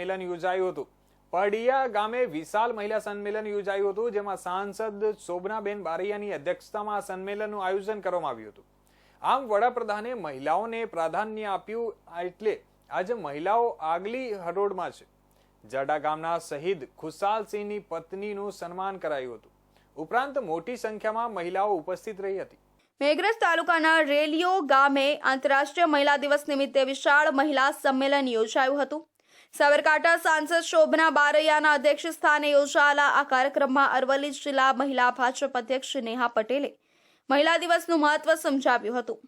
સંમેલન યોજાયું હતું. પડિયા ગામે વિશાલ મહિલા સંમેલન યોજાયું હતું, જેમાં સાંસદ શોભનાબેન બારૈયાની અધ્યક્ષતામાં આ સંમેલનનું આયોજન કરવામાં આવ્યું હતું. આમ વડાપ્રધાને મહિલાઓને પ્રાધાન્ય આપ્યું એટલે આજે મહિલાઓ આગલી હરોળમાં છે. જડા ગામના શહીદ ખુશાલસિંહની પત્નીનું સન્માન કરાયું હતું. ઉપરાંત મોટી સંખ્યામાં મહિલાઓ ઉપસ્થિત રહી હતી. મેઘરજ તાલુકાના રેલિયો ગામે આંતરરાષ્ટ્રીય મહિલા દિવસ નિમિત્તે વિશાળ મહિલા સંમેલન યોજાયું હતું. સાબરકાંઠા સાંસદ શોભના બારૈયાના અધ્યક્ષ સ્થાને યોજાયેલા આ કાર્યક્રમમાં અરવલ્લી જિલ્લા મહિલા ભાજપ અધ્યક્ષ નેહા પટેલે મહિલા દિવસનું મહત્વ સમજાવ્યું હતું.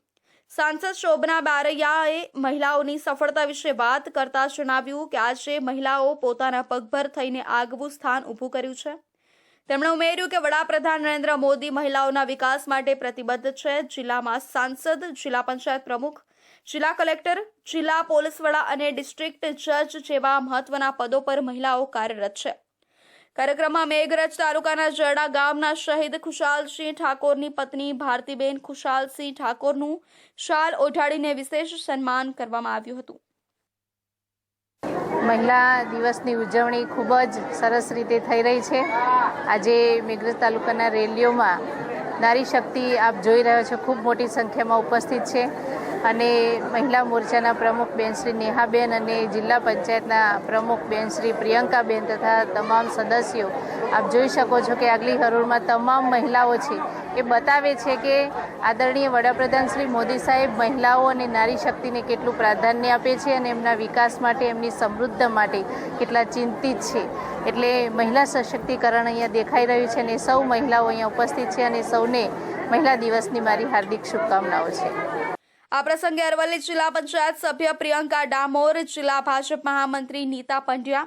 સાંસદ શોભના બારૈયાએ મહિલાઓની સફળતા વિશે વાત કરતા જણાવ્યું કે આજે મહિલાઓ પોતાના પગભર થઈને આગવું સ્થાન ઊભું કર્યું છે. તેમણે ઉમેર્યું કે વડાપ્રધાન નરેન્દ્ર મોદી મહિલાઓના વિકાસ માટે પ્રતિબદ્ધ છે. જિલ્લામાં સાંસદ, જિલ્લા પંચાયત પ્રમુખ જિલ્લા કલેક્ટર, જિલ્લા પોલીસ વડા અને ડિસ્ટ્રિક્ટ જજ જેવા મહત્વના પદો પર મહિલાઓ કાર્યરત છે. કાર્યક્રમમાં મેઘરજ તાલુકાના જરડા ગામના શહીદ ખુશાલસિંહ ઠાકોરની પત્ની ભારતીબેન ખુશાલસિંહ ઠાકોરનું શાલ ઓઢાડીને વિશેષ સન્માન કરવામાં આવ્યું હતું. મહિલા દિવસની ઉજવણી ખૂબ જ સરસ રીતે થઈ રહી છે. આજે મેઘરજ તાલુકાના રેલીઓમાં નારી શક્તિ આપ જોઈ રહ્યો છો, ખૂબ મોટી સંખ્યામાં ઉપસ્થિત છે. અને મહિલા મોરચાના પ્રમુખ બેન શ્રી નેહાબેન અને જિલ્લા પંચાયતના પ્રમુખ બેન શ્રી પ્રિયંકાબેન તથા તમામ સદસ્યો આપ જોઈ શકો છો કે આગલી હરોળમાં તમામ મહિલાઓ છે. એ બતાવે છે કે આદરણીય વડાપ્રધાન શ્રી મોદી સાહેબ મહિલાઓ અને નારી શક્તિને કેટલું પ્રાધાન્ય આપે છે અને એમના વિકાસ માટે, એમની સમૃદ્ધ માટે કેટલા ચિંતિત છે. એટલે મહિલા સશક્તિકરણ અહીંયા દેખાઈ રહ્યું છે અને સૌ મહિલાઓ અહીંયા ઉપસ્થિત છે અને સૌને મહિલા દિવસની મારી હાર્દિક શુભકામનાઓ છે. આ પ્રસંગે અરવલ્લી જિલ્લા પંચાયત સભ્ય પ્રિયંકા ડામોર, જિલ્લા ભાજપ મહામંત્રી નીતા પંડ્યા,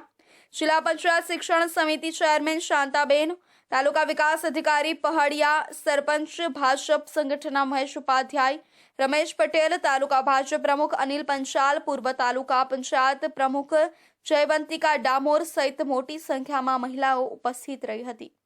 જિલ્લા પંચાયત શિક્ષણ સમિતિ ચેરમેન શાંતાબેન તાલુકા વિકાસ અધિકારી પહાડિયા સરપંચ ભાજપ સંગઠનના મહેશ ઉપાધ્યાય, રમેશ પટેલ, તાલુકા ભાજપ પ્રમુખ અનિલ પંચાલ, પૂર્વ તાલુકા પંચાયત પ્રમુખ જયવંતિકા ડામોર સહિત મોટી સંખ્યામાં મહિલાઓ ઉપસ્થિત રહી હતી.